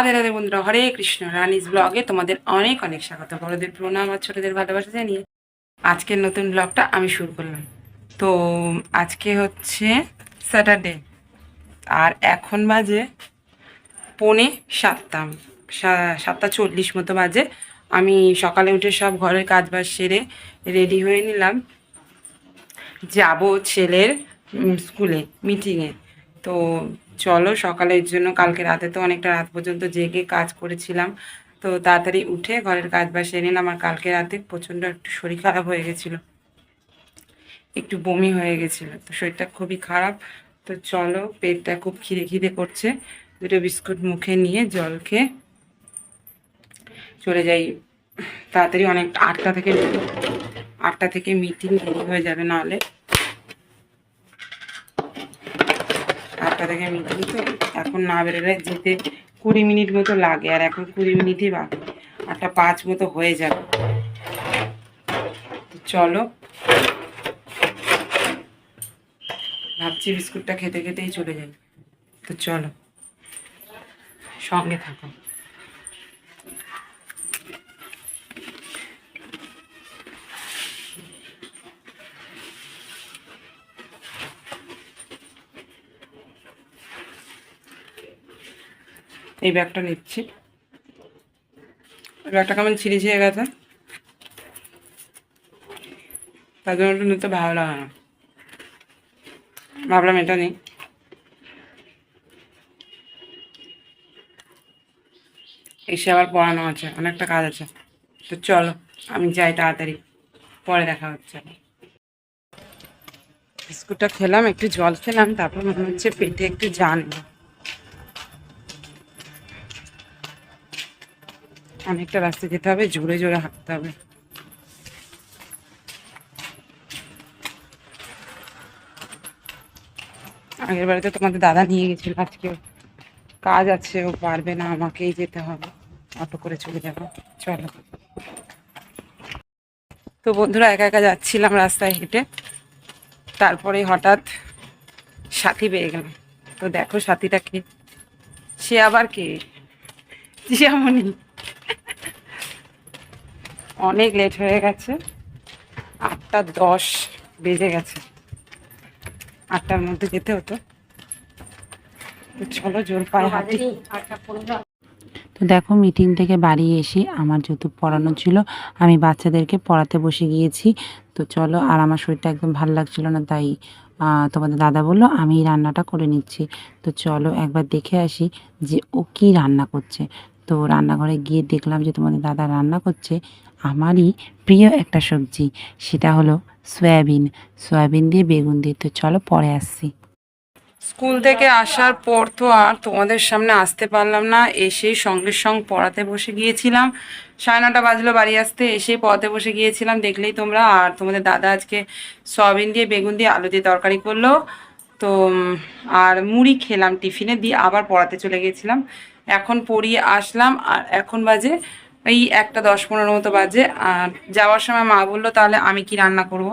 রাধে রাধে বন্ধুরা হরে কৃষ্ণ। রানিস ব্লগে তোমাদের অনেক অনেক স্বাগত। বড়দের প্রণাম আর ছোটদের ভালোবাসা জানিয়ে আজকের নতুন ব্লগটা আমি শুরু করলাম। তো আজকে হচ্ছে স্যাটারডে আর এখন বাজে পৌনে সাতটা। সাতটা চল্লিশ মতো বাজে। আমি সকালে উঠে সব ঘরের কাজ বাজ সেরে রেডি হয়ে নিলাম। যাব ছেলের স্কুলে মিটিংয়ে তো চলো সকালের জন্য কালকে রাতে তো অনেকটা রাত পর্যন্ত জেগে কাজ করেছিলাম। তো তাড়াতাড়ি উঠে ঘরের কাজ বাজ সেরে নিলাম, আর কালকে রাতে প্রচণ্ড একটু শরীর খারাপ হয়ে গেছিল। একটু বমি হয়ে গেছিল, তো শরীরটা খুবই খারাপ। তো চলো, পেটটা খুব খিদে খিদে করছে। দুটো বিস্কুট মুখে নিয়ে জল খেয়ে চলে যাই। তাড়াতাড়ি অনেক আটটা থেকে আটটা থেকে মিটিং হয়ে যাবে নাহলে। আটটা থেকে মিটিং তো, এখন না বেরোলে যেতে কুড়ি মিনিট মতো লাগে, আর এখন কুড়ি মিনিটই বাকি, আটটা পাঁচ মতো হয়ে যাবে। তো চলো। ভাবছি বিস্কুটটা খেতে খেতেই চলে যাবে তো চলো, সঙ্গে থাকো। এই ব্যাগটা নিচ্ছি। ব্যাগটা কেমন ছিঁড়ে ছিঁড়ে গেছে তার জন্য একটু নিতে ভালো লাগে না ভাবলাম এটা নেই। এসে আবার পড়ানো আছে, অনেকটা কাজ আছে। তো চলো, আমি যাই তাড়াতাড়ি, পরে দেখা হচ্ছে। বিস্কুটটা খেলাম, একটু জল খেলাম, তারপর মনে হচ্ছে পেটে একটু জান অনেকটা রাস্তা যেতে হবে, জোরে জোরে হাঁটতে হবে। আগের বাড়িতে তোমাদের দাদা নিয়ে গেছিল, আজকে কাজ আছে, ও পারবে না, আমাকেই যেতে হবে। অটো করে চলে যাব, চলো। তো বন্ধুরা, একা একা যাচ্ছিলাম রাস্তায় হেঁটে। তারপরে হঠাৎ সাথী পেয়ে গেলাম তো দেখো সাথীটাকে সে আবার কে? জিয়ামণি অনেক লেট হয়ে গেছে। আটটা দশ বেজে গেছে। আটটার মধ্যে যেতে হতো। তো চলো জোর পায়ে হাঁটি। তো দেখো মিটিং থেকে বাড়ি এসে আমার যেহেতু পড়ানো ছিল আমি বাচ্চাদেরকে পড়াতে বসে গিয়েছি। তো চলো আর আমার শরীরটা একদম ভালো লাগছিল না তাই তোমাদের দাদা বলল আমি এই রান্নাটা করে নিচ্ছি। তো চলো একবার দেখে আসি যে ও কি রান্না করছে। তো রান্নাঘরে গিয়ে দেখলাম যে তোমাদের দাদা রান্না করছে। আমারই প্রিয় একটা সবজি, সেটা হলো সয়াবিন। সয়াবিন দিয়ে বেগুন দিয়ে। তো চলো পরে আসছি। স্কুল থেকে আসার পর তো আর তোমাদের সামনে আসতে পারলাম না। এসেই সঙ্গে সঙ্গে পড়াতে বসে গিয়েছিলাম। সাড়ে নটা বাজলো বাড়ি আসতে, এসেই পড়াতে বসে গিয়েছিলাম। দেখলেই তোমরা আর তোমাদের দাদা আজকে সয়াবিন দিয়ে, বেগুন দিয়ে, আলু দিয়ে তরকারি করল। তো আর মুড়ি খেলাম টিফিনে, দিয়ে আবার পড়াতে চলে গিয়েছিলাম। এখন পড়িয়ে আসলাম, আর এখন বাজে এই একটা দশ পনেরো মতো বাজে, আর যাওয়ার সময় মা বলল, তাহলে আমি কি রান্না করব?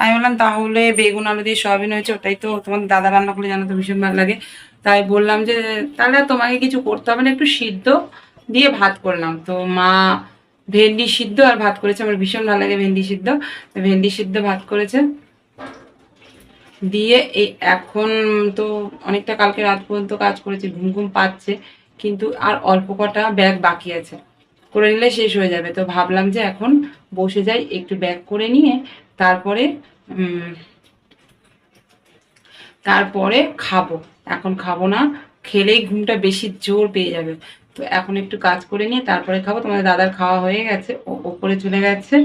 আমি বললাম, তাহলে বেগুন, আলু দিয়ে সয়াবিন হয়েছে, ওটাই তো তোমার দাদা রান্না করলে জানো তো ভীষণ ভালো লাগে। তাই বললাম যে, তাহলে তোমাকে কিছু করতে হবে না, একটু সিদ্ধ দিয়ে ভাত করলাম। তো মা ভেন্ডি সিদ্ধ আর ভাত করেছে, আমার ভীষণ ভালো লাগে ভেন্ডি সিদ্ধ। ভেন্ডি সিদ্ধ, ভাত করেছে। দিয়ে এই এখন তো অনেকটা কালকে রাত পর্যন্ত কাজ করেছে, ঘুম ঘুম পাচ্ছে, কিন্তু আর অল্প কটা ব্যাগ বাকি আছে। করে নিলে শেষ হয়ে যাবে। তো ভাবলাম যে এখন বসে যাই, একটু ব্যাগ করে নিয়ে তারপরে তারপরে খাব। এখন খাব না, খেলেই ঘুমটা বেশি জোর পেয়ে যাবে। তো এখন একটু কাজ করে নিয়ে তারপরে খাব। তোমাদের দাদার খাওয়া হয়ে গেছে ওপরে চলে গেছে।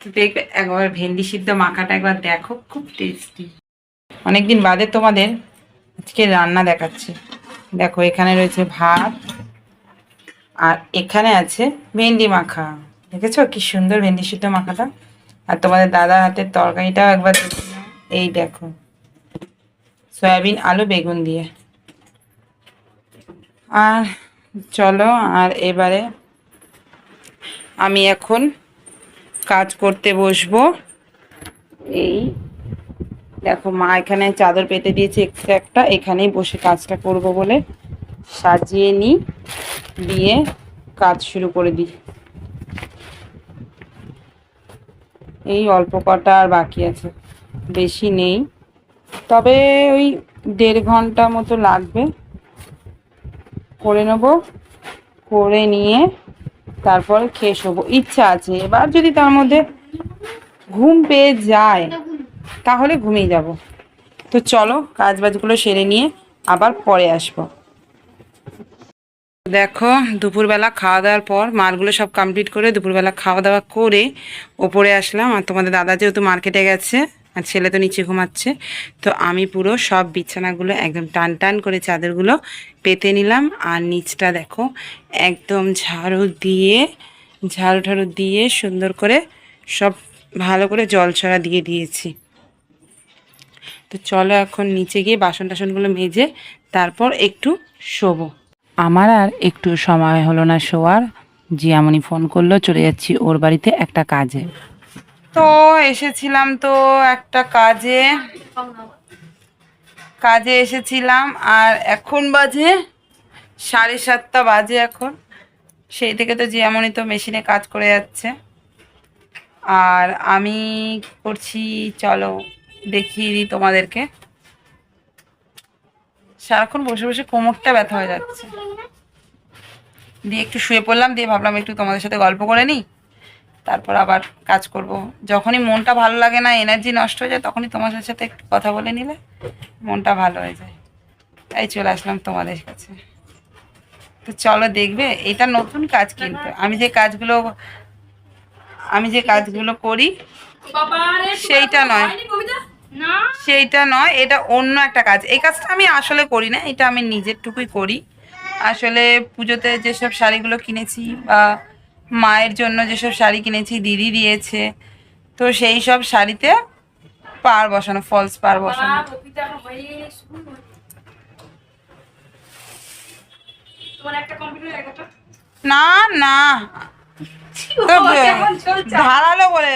তো দেখবে একবার ভেন্ডি সিদ্ধ মাখাটা একবার দেখো, খুব টেস্টি অনেকদিন বাদে তোমাদের আজকে রান্না দেখাচ্ছি। দেখো এখানে রয়েছে ভাত আর এখানে আছে ভেন্ডি মাখা। দেখেছ? কি সুন্দর ভেন্ডি সিদ্ধ মাখাটা। আর তোমাদের দাদা হাতের তরকারিটাও একবার এই দেখো, সয়াবিন, আলু, বেগুন দিয়ে। আর চলো, আর এবারে আমি এখন কাজ করতে বসবো। এই দেখো, মা এখানে চাদর পেতে দিয়েছে একটা। এখানেই বসে কাজটা করব বলে। সাজিয়ে নিই দিয়ে কাজ শুরু করে দিই। এই অল্প কটা আর বাকি আছে, বেশি নেই। তবে ওই দেড় ঘণ্টা মতো লাগবে। করে নেব, করে নিয়ে তারপরে খেয়ে শোবো। ইচ্ছা আছে, এবার যদি তার মধ্যে ঘুম পেয়ে যায়, তাহলে ঘুমিয়ে যাব। তো চলো কাজ বাজগুলো সেরে নিয়ে আবার পরে আসব। দেখো, দুপুরবেলা খাওয়া দাওয়ার পর মালগুলো সব কমপ্লিট করে দুপুরবেলা খাওয়া দাওয়া করে ওপরে আসলাম। আর তোমাদের দাদা যেহেতু মার্কেটে গেছে, আর ছেলে তো নিচে ঘুমাচ্ছে, তো আমি পুরো সব বিছানাগুলো একদম টান টান করে চাদরগুলো পেতে নিলাম। আর নিচটা দেখো, একদম ঝাড়ু দিয়ে, ঝাড়ু ঠাড়ু দিয়ে সুন্দর করে সব ভালো করে জল ছড়া দিয়ে দিয়েছি। তো চলো এখন নিচে গিয়ে বাসন টাসনগুলো মেজে তারপর একটু শোবো। আমার আর একটু সময় হলো না শোয়ার। জিয়ামণি ফোন করল, চলে যাচ্ছি ওর বাড়িতে একটা কাজে। তো এসেছিলাম তো একটা কাজে। কাজে এসেছিলাম আর এখন বাজে সাড়ে সাতটা বাজে এখন। সেই থেকে তো জিয়ামণি তো মেশিনে কাজ করে যাচ্ছে। আর আমি করছি, চলো দেখিয়ে দিই তোমাদেরকে। সারাক্ষণ বসে বসে কোমরটা ব্যথা হয়ে যাচ্ছে। দিয়ে একটু শুয়ে পড়লাম দিয়ে ভাবলাম একটু তোমাদের সাথে গল্প করে নিই। তারপর আবার কাজ করব। যখনই মনটা ভালো লাগে না এনার্জি নষ্ট হয়ে যায় তখনই তোমাদের সাথে একটু কথা বলে নিলে মনটা ভালো হয়ে যায়। তাই চলে আসলাম তোমাদের কাছে। তো চলো দেখবে এটা নতুন কাজ কিন্তু। আমি যে কাজগুলো আমি যে কাজগুলো করি সেইটা নয়। সেইটা নয় এটা অন্য একটা কাজ। এই কাজটা আমি আসলে করি না এটা আমি নিজের টুকুই করি। আসলে পুজোতে যেসব শাড়িগুলো কিনেছি বা মায়ের জন্য যেসব শাড়ি কিনেছি দিদি দিয়েছে তো সেই সব শাড়িতে পার বসানো ফলস পার বসানো। না না। ধারালো বলে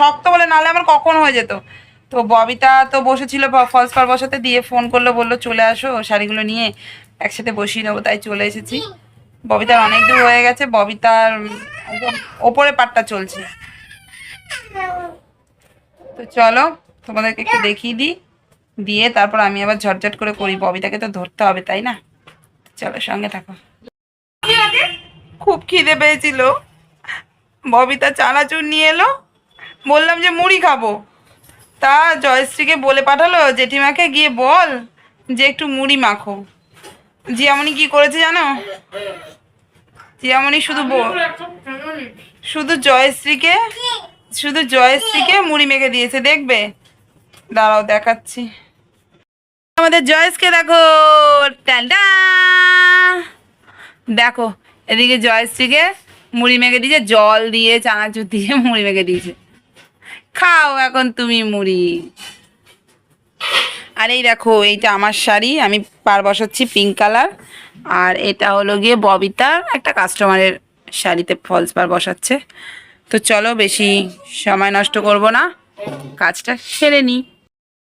শক্ত বলে নালে আমার কখন হয়ে যেত? তো ববিতা তো বসেছিল ফলস পার বসাতে, দিয়ে ফোন করল, বলল, চলে আসো, শাড়িগুলো নিয়ে একসাথে বসিয়ে নেব। তাই চলে এসেছি। ববিতার অনেক দূর হয়ে গেছে, ববিতার একদম ওপরে পাটটা চলছে। তো চলো, তোমাদেরকে একটু দেখিয়ে দিই। দিয়ে তারপর আমি আবার ঝটঝট করে করি, ববিতাকে তো ধরতে হবে, তাই না? চলো, সঙ্গে থাকো। খুব খিদে পেয়েছিল। ববিতা চানাচুর নিয়ে এলো, বললাম যে, মুড়ি খাব। তা জয়শ্রীকে বলে পাঠালো জেঠিমাকে গিয়ে বল যে একটু মুড়ি মাখো। জিয়ামণি কি করেছে জানো? জিয়ামণি শুধু শুধু জয়শ্রীকে শুধু জয়শ্রীকে মুড়ি মেখে দিয়েছে, দেখবে? দাঁড়াও দেখাচ্ছি। আমাদের জয়েশকে দেখো। দেখো, এদিকে জয়শ্রীকে মুড়ি মেখে দিয়েছে, জল দিয়ে, চানাচুর দিয়ে মুড়ি মেখে দিয়েছে। খাও, এখন তুমি মুড়ি। আর এই দেখো, এইটা আমার শাড়ি, আমি পার বসাচ্ছি পিঙ্ক কালার আর এটা হলো গিয়ে ববিতার একটা কাস্টমারের শাড়িতে ফলস পার বসাচ্ছে। তো চলো বেশি সময় নষ্ট করব না, কাজটা সেরে নিই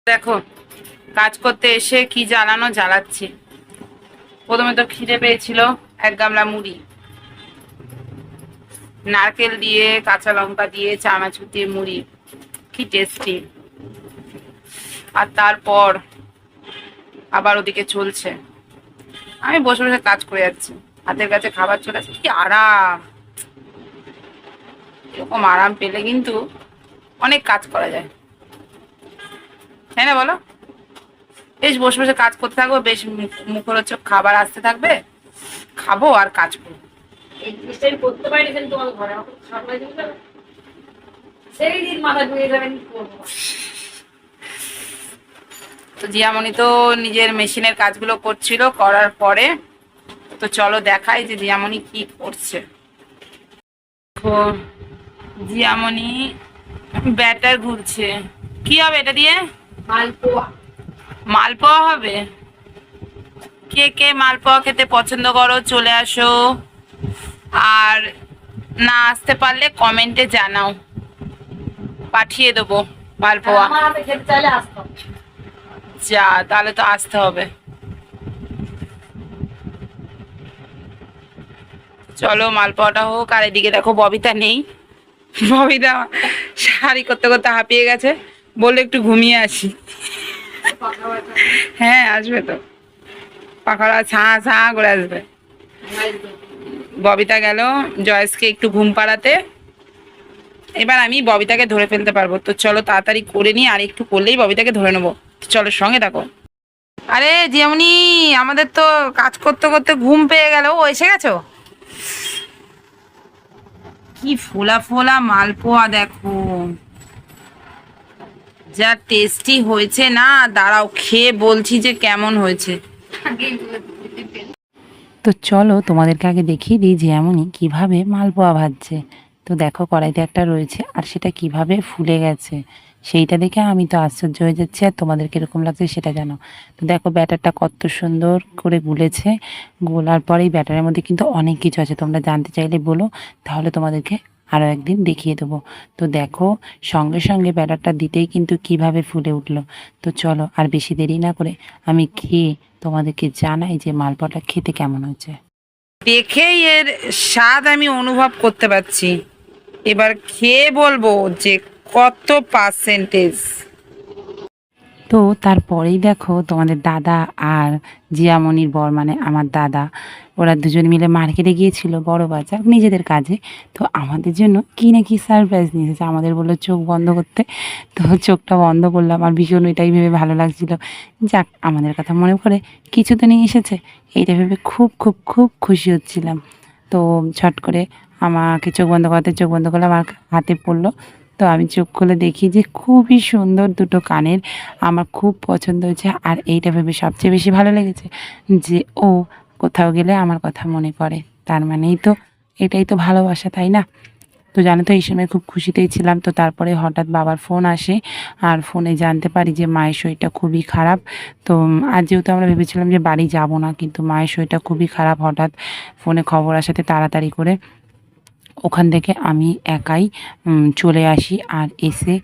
দেখো, কাজ করতে এসে কি জ্বালানো জ্বালাচ্ছি। প্রথমে তো খিদে পেয়েছিল, এক গামলা মুড়ি। নারকেল দিয়ে, কাঁচা লঙ্কা দিয়ে, চানাচুর দিয়ে মুড়ি। কি টেস্টি আর তারপর আবার ওদিকে চলছে। আমি বসে বসে কাজ করে যাচ্ছি। হাতের কাছে খাবার চলে আসছে কি আরাম। এরকম আরাম পেলে কিন্তু অনেক কাজ করা যায়। তাই না বলো? বেশ বসে বসে কাজ করতে থাকব, বেশ মুখ- মুখরোচক খাবার আসতে থাকবে। খাব আর কাজ করব। করতে পারিনি কিন্তু তোমার ঘরে আমার খুব খারাপ লাগে বুঝলে? সেই দিন মাথা ঘুরিয়ে যাবেন কি করব? তো জিয়ামণি তো নিজের মেশিনের কাজগুলো করছিল করার পরে। তো চলো দেখাই যে জিয়ামণি কি করছে। দেখো, জিয়ামণি ব্যাটার ঘুরছে। কি হবে এটা দিয়ে? মালপোয়া মালপোয়া হবে? কে কে মালপোয়া খেতে পছন্দ করো চলে আসো। আর না আসতে পারলে কমেন্টে জানাও। পাঠিয়ে দেবো মালপোয়া। আসতাম যা তাহলে তো আসতে হবে। চলো মালপোয়াটা হোক আর এদিকে দেখো ববিতা নেই। ববিতা শাড়ি করতে করতে হাঁপিয়ে গেছে। বললে একটু ঘুমিয়ে আসি। হ্যাঁ আসবে তো। পাখাড়া ছাঁ ছাঁ করে আসবে। ববিতা গেল জয়েসকে একটু ঘুম পাড়াতে। এবার আমি ববিতাকে ধরে ফেলতে পারব। তো চলো তাড়াতাড়ি করে নিই আর একটু করলেই ববিতাকে ধরে নেব। চলো সঙ্গে থাকো। আরে যেমনি আমাদের তো কাজ করতে করতে ঘুম পেয়ে গেল। ও এসে গেছো? কি ফোলা ফোলা মালপোয়া দেখো। যা টেস্টি হয়েছে না, দাঁড়াও, খেয়ে বলছি যে কেমন হয়েছে। তো চলো তোমাদেরকে আগে দেখিয়ে দিই যে এমনই কীভাবে মালপোয়া ভাজছে। তো দেখো কড়াইতে একটা রয়েছে, আর সেটা কীভাবে ফুলে গেছে সেইটা দেখে আমি তো আশ্চর্য হয়ে যাচ্ছি, আর তোমাদের কীরকম লাগছে সেটা জানো। তো দেখো ব্যাটারটা কত সুন্দর করে গুলেছে, গোলার পরে এই ব্যাটারের মধ্যে কিন্তু অনেক কিছু আছে, তোমরা জানতে চাইলে বলো, তাহলে তোমাদেরকে আরও একদিন দেখিয়ে দেবো। তো দেখো সঙ্গে সঙ্গে ব্যাটারটা দিতেই কিন্তু কীভাবে ফুলে উঠল। তো চলো আর বেশি দেরি না করে আমি খেয়ে তোমাদেরকে জানাই যে মালপোয়াটা খেতে কেমন হয়েছে। দেখেই এর স্বাদ আমি অনুভব করতে পারছি। এবার খেয়ে বলব যে কত পার্সেন্টেজ তো তারপরেই দেখো তোমাদের দাদা আর জিয়ামণির বর মানে আমার দাদা, ওরা দুজন মিলে মার্কেটে গিয়েছিল বড় বাজার নিজেদের কাজে। তো আমাদের জন্য কি না কি সারপ্রাইজ নিয়ে এসেছে। আমাদের বলল চোখ বন্ধ করতে। তো চোখটা বন্ধ করলাম আর ভীষণ এটাই ভেবে ভালো লাগছিল। যাক, আমাদের কথা মনে করে কিছু তো নিয়ে এসেছে। এইটা ভেবে খুব খুব খুব খুশি হচ্ছিলাম। তো ছট করে আমাকে চোখ বন্ধ করতে, চোখ বন্ধ করলাম আমার হাতে পড়ল। তো আমি চোখ খুলে দেখি যে খুবই সুন্দর দুটো কানের। আমার খুব পছন্দ হয়েছে আর এইটা ভেবে সবচেয়ে বেশি ভালো লেগেছে যে ও কোথাও গেলে আমার কথা মনে করে। তার মানেই তো এটাই তো ভালোবাসা, তাই না? তো জানো তো, এই সময় খুব খুশিতেই ছিলাম। তো তারপরে হঠাৎ বাবার ফোন আসে আর ফোনে জানতে পারি যে মায়ের শরীরটা খুবই খারাপ। তো আর যেহেতু আমরা ভেবেছিলাম যে বাড়ি যাব না, কিন্তু মায়ের শরীরটা খুবই খারাপ হঠাৎ ফোনে খবর আসাতে তাড়াতাড়ি করে ওখান থেকে আমি একাই চলে আসি আর এসে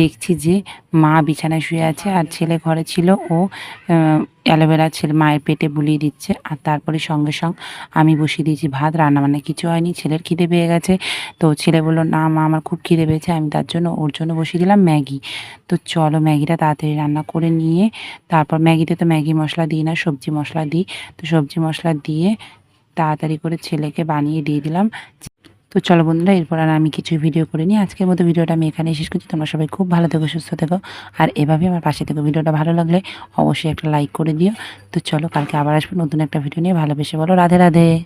দেখছি যে মা বিছানায় শুয়ে আছে আর ছেলে ঘরে ছিল ও অ্যালোভেরা ছেলে মায়ের পেটে বুলিয়ে দিচ্ছে আর তারপরে সঙ্গে সঙ্গে আমি বসিয়ে দিয়েছি ভাত, রান্না মানে কিছু হয়নি, ছেলের খিদে পেয়ে গেছে। তো ছেলে বলল, না মা, আমার খুব খিদে পেয়েছে, আমি তার জন্য, ওর জন্য বসিয়ে দিলাম ম্যাগি। তো চলো ম্যাগিটা তাড়াতাড়ি রান্না করে নিয়ে, তারপর ম্যাগিতে তো ম্যাগি মশলা দিই না, সবজি মশলা দিই। তো সবজি মশলা দিয়ে তাড়াতাড়ি করে ছেলেকে বানিয়ে দিয়ে দিলাম। তো চলো বন্ধুরা, এরপর আর আমি কিছু ভিডিও করে নিই আজকের মতো ভিডিওটা আমি এখানে শেষ করছি। তোমরা সবাই খুব ভালো থেকো, সুস্থ থেকো। আর এভাবে আমার পাশে থেকো। ভিডিওটা ভালো লাগলে অবশ্যই একটা লাইক করে দিও। তো চলো, কালকে আবার আসব নতুন একটা ভিডিও নিয়ে। ভালোবেসে বলো, রাধে রাধে।